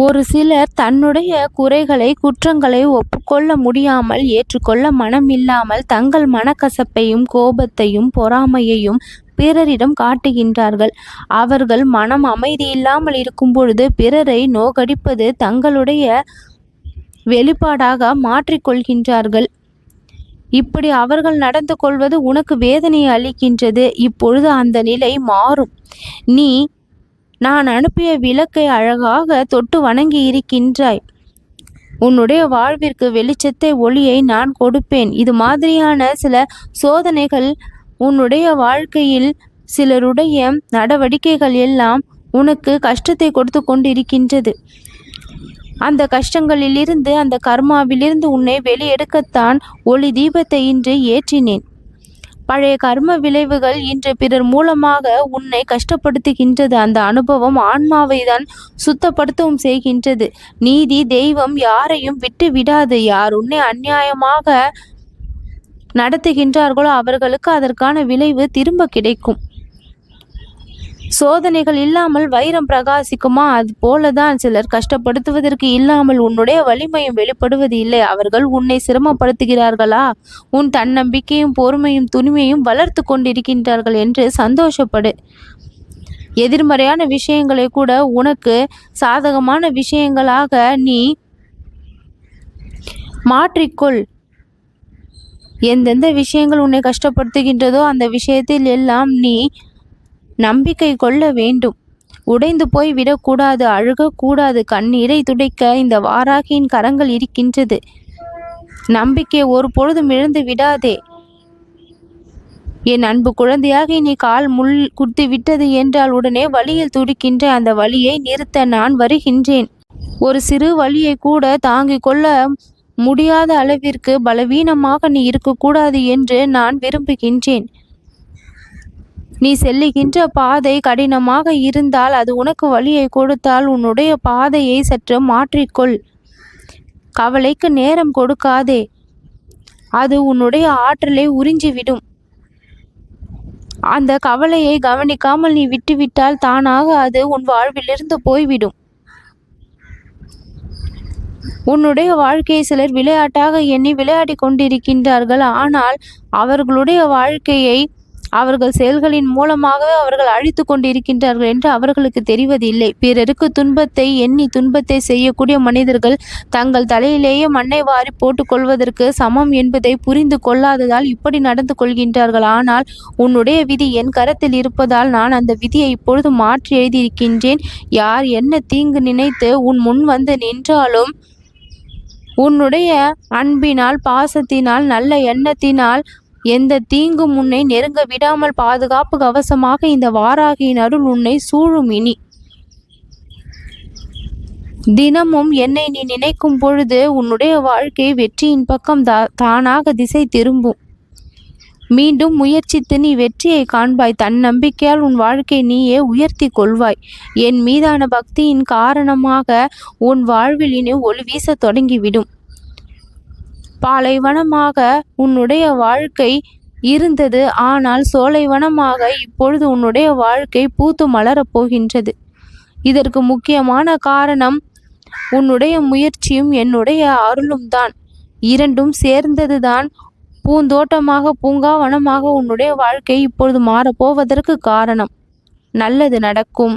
ஒரு சிலர் தன்னுடைய குறைகளை குற்றங்களை ஒப்புக்கொள்ள முடியாமல் ஏற்றுக்கொள்ள மனமில்லாமல் தங்கள் மனக்கசப்பையும் கோபத்தையும் பொறாமையையும் பிறரிடம் காட்டுகின்றார்கள். அவர்கள் மனம் அமைதி இல்லாமல் இருக்கும் பொழுது பிறரை நோகடிப்பது தங்களுடைய வெளிப்பாடாக மாற்றிக்கொள்கின்றார்கள். இப்படி அவர்கள் நடந்து கொள்வது உனக்கு வேதனையை அளிக்கின்றது. இப்பொழுது அந்த நிலை மாறும். நீ நான் அனுப்பிய விளக்கை அழகாக தொட்டு வணங்கி இருக்கின்றாய். உன்னுடைய வாழ்விற்கு வெளிச்சத்தை ஒளியை நான் கொடுப்பேன். இது மாதிரியான சில சோதனைகள் உன்னுடைய வாழ்க்கையில் சிலருடைய நடவடிக்கைகள் எல்லாம் உனக்கு கஷ்டத்தை கொடுத்து கொண்டிருக்கின்றது. அந்த கஷ்டங்களிலிருந்து அந்த கர்மாவிலிருந்து உன்னை வெளியெடுக்கத்தான் ஒளி தீபத்தை இன்று ஏற்றினேன். பழைய கர்ம விளைவுகள் இன்று பிறர் மூலமாக உன்னை கஷ்டப்படுத்துகின்றது. அந்த அனுபவம் ஆன்மாவை தான் சுத்தப்படுத்தவும் செய்கின்றது. நீதி தெய்வம் யாரையும் விட்டு விடாது. யார் உன்னை அநியாயமாக நடத்துகின்றார்களோ அவர்களுக்கு அதற்கான விளைவு திரும்ப கிடைக்கும். சோதனைகள் இல்லாமல் வைரம் பிரகாசிக்குமா? அது போலதான் சிலர் கஷ்டப்படுத்துவதற்கு இல்லாமல் உன்னுடைய வலிமையும் வெளிப்படுவது இல்லை. அவர்கள் உன்னை சிரமப்படுத்துகிறார்களா? உன் தன்னம்பிக்கையும் பொறுமையும் துணிமையும் வளர்த்து கொண்டிருக்கின்றார்கள் என்று சந்தோஷப்படு. எதிர்மறையான விஷயங்களை கூட உனக்கு சாதகமான விஷயங்களாக நீ மாற்றிக்கொள். எந்தெந்த விஷயங்கள் உன்னை கஷ்டப்படுத்துகின்றதோ அந்த விஷயத்தில் எல்லாம் நீ நம்பிக்கை கொள்ள வேண்டும். உடைந்து போய் விடக்கூடாது அழுகக்கூடாது கண்ணீரை துடைக்க இந்த வாராகியின் கரங்கள் இருக்கின்றது. நம்பிக்கை ஒரு பொழுதும் இழந்து விடாதே. என் அன்பு குழந்தையாக நீ கால் முள் குத்து விட்டது என்றால் உடனே வழியில் துடிக்கின்ற அந்த வழியை நிறுத்த நான் வருகின்றேன். ஒரு சிறு வழியை கூட தாங்கிக் கொள்ள முடியாத அளவிற்கு பலவீனமாக நீ இருக்கக்கூடாது என்று நான் விரும்புகின்றேன். நீ செல்லுகின்ற பாதை கடினமாக இருந்தால் அது உனக்கு வழியை கொடுத்தால் உன்னுடைய பாதையை சற்று மாற்றிக்கொள். கவலைக்கு நேரம் கொடுக்காதே. அது உன்னுடைய ஆற்றலை உறிஞ்சிவிடும். அந்த கவலையை கவனிக்காமல் நீ விட்டுவிட்டால் தானாக அது உன் வாழ்விலிருந்து போய்விடும். உன்னுடைய வாழ்க்கையை சிலர் விளையாட்டாக எண்ணி விளையாடி கொண்டிருக்கின்றார்கள். ஆனால் அவர்களுடைய வாழ்க்கையை அவர்கள் செயல்களின் மூலமாகவே அவர்கள் அழித்து கொண்டிருக்கின்றார்கள் என்று அவர்களுக்கு தெரிவதில்லை. பிறருக்கு துன்பத்தை எண்ணி துன்பத்தை செய்யக்கூடிய மனிதர்கள் தங்கள் தலையிலேயே மண்ணை வாரி போட்டுக்கொள்வதற்கு சமம் என்பதை புரிந்து கொள்ளாததால் இப்படி நடந்து கொள்கின்றார்கள். ஆனால் உன்னுடைய விதி என் கரத்தில் இருப்பதால் நான் அந்த விதியை இப்பொழுது மாற்றி எழுதியிருக்கின்றேன். யார் என்ன தீங்கு நினைத்து உன் முன் வந்து நின்றாலும் உன்னுடைய அன்பினால் பாசத்தினால் நல்ல எண்ணத்தினால் எந்த தீங்கும் உன்னை நெருங்க விடாமல் பாதுகாப்பு கவசமாக இந்த வாராகியின் அருள் உன்னை சூழும் இனி. தினமும் என்னை நீ நினைக்கும் பொழுது உன்னுடைய வாழ்க்கை வெற்றியின் பக்கம் தானாக திசை திரும்பும். மீண்டும் முயற்சித்து நீ வெற்றியை காண்பாய். தன்னம்பிக்கையால் உன் வாழ்க்கை நீயே உயர்த்தி கொள்வாய். என் மீதான பக்தியின் காரணமாக உன் வாழ்வில் இனி ஒளி வீச தொடங்கிவிடும். பாலைவனமாக உன்னுடைய வாழ்க்கை இருந்தது. ஆனால் சோலைவனமாக இப்பொழுது உன்னுடைய வாழ்க்கை பூத்து மலரப் போகின்றது. இதற்கு முக்கியமான காரணம் உன்னுடைய முயற்சியும் என்னுடைய அருளும் தான். இரண்டும் சேர்ந்ததுதான். பூந்தோட்டமாக பூங்காவனமாக உன்னுடைய வாழ்க்கை இப்பொழுது மாறப்போவதற்கு காரணம். நல்லது நடக்கும்.